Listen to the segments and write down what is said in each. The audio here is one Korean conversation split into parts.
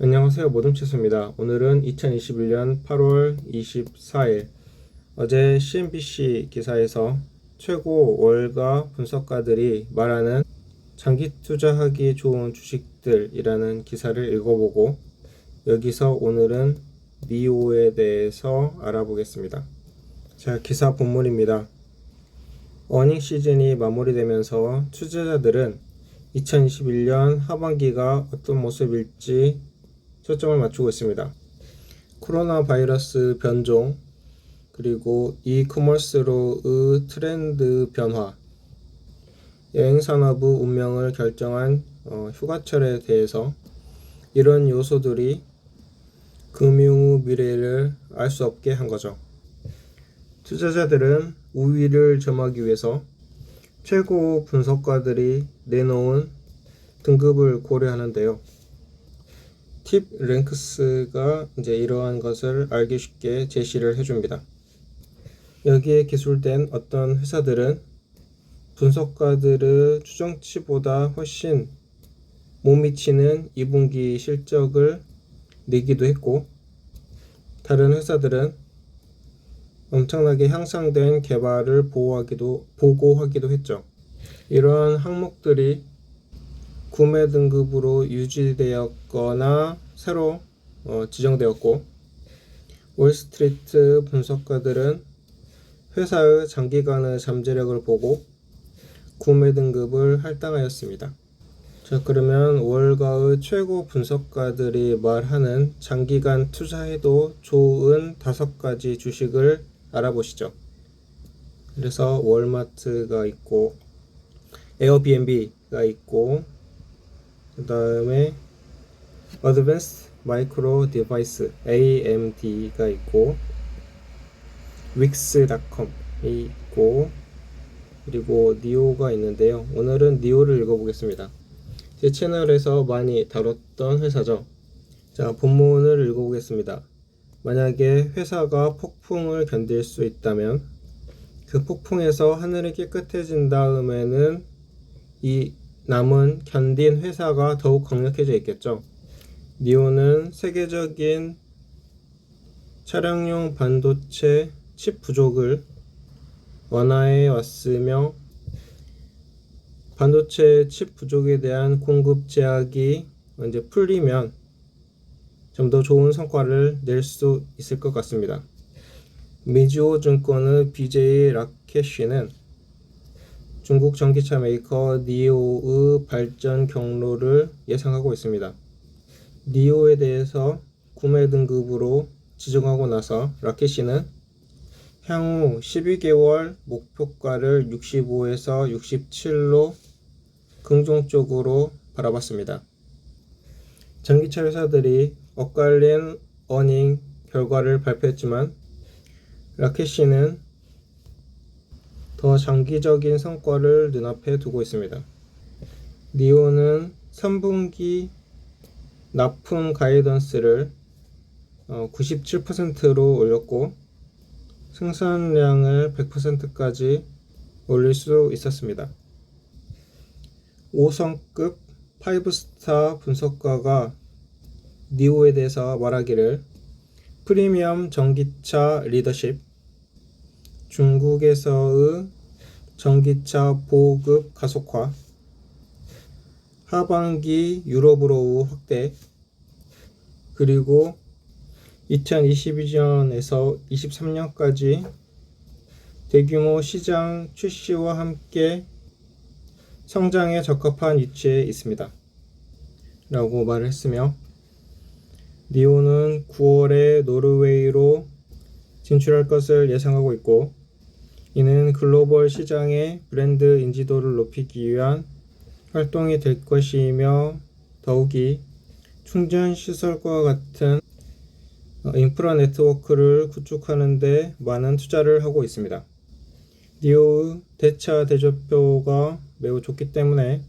안녕하세요 모둠치스입니다. 오늘은 2021년 8월 24일 어제 CNBC 기사에서 최고 월가 분석가들이 말하는 장기 투자하기 좋은 주식들이라는 기사를 읽어보고 여기서 오늘은 니오에 대해서 알아보겠습니다. 자 기사 본문입니다. 어닝 시즌이 마무리되면서 투자자들은 2021년 하반기가 어떤 모습일지 초점을 맞추고 있습니다. 코로나 바이러스 변종, 그리고 이커머스로의 트렌드 변화, 여행 산업의 운명을 결정한 어, 휴가철에 대해서 이런 요소들이 금융의 미래를 알 수 없게 한 거죠. 투자자들은 우위를 점하기 위해서 최고 분석가들이 내놓은 등급을 고려하는데요. 팁 랭크스가 이제 이러한 것을 알기 쉽게 제시를 해줍니다. 여기에 기술된 어떤 회사들은 분석가들의 추정치보다 훨씬 못 미치는 2분기 실적을 내기도 했고, 다른 회사들은 엄청나게 향상된 개발을 보호하기도, 보고하기도 했죠. 이러한 항목들이 구매 등급으로 유지되었거나 새로 어, 지정되었고 월스트리트 분석가들은 회사의 장기간의 잠재력을 보고 구매 등급을 할당하였습니다. 자 그러면 월가의 최고 분석가들이 말하는 장기간 투자해도 좋은 다섯 가지 주식을 알아보시죠. 그래서 월마트가 있고 에어비앤비가 있고 그 다음에 Advanced Micro Device AMD가 있고 Wix.com이 있고 그리고 니오가 있는데요. 오늘은 니오를 읽어보겠습니다. 제 채널에서 많이 다뤘던 회사죠. 자, 본문을 읽어보겠습니다. 만약에 회사가 폭풍을 견딜 수 있다면 그 폭풍에서 하늘이 깨끗해진 다음에는 이 남은 견딘 회사가 더욱 강력해져 있겠죠. 니오는 세계적인 차량용 반도체 칩 부족을 완화해 왔으며 반도체 칩 부족에 대한 공급 제약이 이제 풀리면 좀 더 좋은 성과를 낼 수 있을 것 같습니다. 미주호 증권의 BJ 라켓시는 중국 전기차 메이커 니오의 발전 경로를 예상하고 있습니다. 니오에 대해서 구매 등급으로 지정하고 나서 라켓시는 향후 12개월 목표가를 65에서 67로 긍정적으로 바라봤습니다. 전기차 회사들이 엇갈린 어닝 결과를 발표했지만 라켓시는 더 장기적인 성과를 눈앞에 두고 있습니다. 니오는 3분기 납품 가이던스를 97%로 올렸고 생산량을 100%까지 올릴 수 있었습니다. 5성급 5스타 분석가가 니오에 대해서 말하기를 프리미엄 전기차 리더십 중국에서의 전기차 보급 가속화, 하반기 유럽으로 확대, 그리고 2022년에서 23년까지 대규모 시장 출시와 함께 성장에 적합한 위치에 있습니다. 라고 말을 했으며, 니오는 9월에 노르웨이로 진출할 것을 예상하고 있고, 이는 글로벌 시장의 브랜드 인지도를 높이기 위한 활동이 될 것이며 더욱이 충전 시설과 같은 어, 인프라 네트워크를 구축하는 데 많은 투자를 하고 있습니다. 니오의 대차 대조표가 매우 좋기 때문에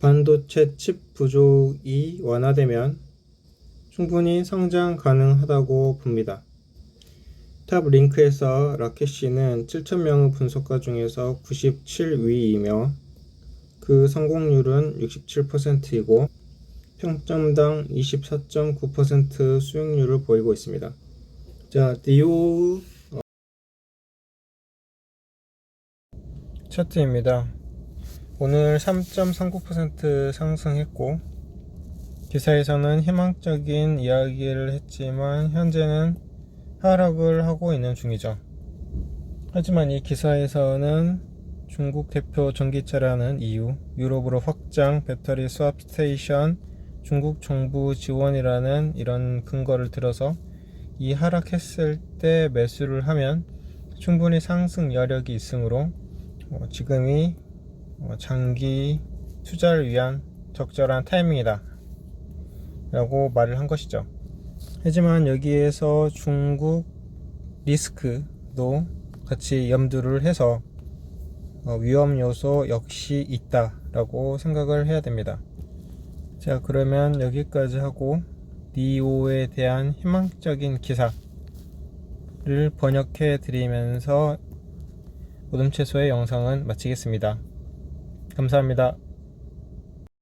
반도체 칩 부족이 완화되면 충분히 성장 가능하다고 봅니다. 탑 링크에서 라켓씨는 7,000명의 분석가 중에서 97위이며 그 성공률은 67%이고 평점당 24.9% 수익률을 보이고 있습니다. 자, 디오 어, 차트입니다. 오늘 3.39% 상승했고 기사에서는 희망적인 이야기를 했지만 현재는 하락을 하고 있는 중이죠. 하지만 이 기사에서는 중국 대표 전기차라는 이유, 유럽으로 확장, 배터리 수압 스테이션, 중국 정부 지원이라는 이런 근거를 들어서 이 하락했을 때 매수를 하면 충분히 상승 여력이 있으므로 어, 지금이 어, 장기 투자를 위한 적절한 타이밍이다 라고 말을 한 것이죠. 하지만 여기에서 중국 리스크도 같이 염두를 해서 어, 위험 요소 역시 있다라고 생각을 해야 됩니다. 자, 그러면 여기까지 하고 니오에 대한 희망적인 기사를 번역해 드리면서 오둠 채소의 영상은 마치겠습니다. 감사합니다.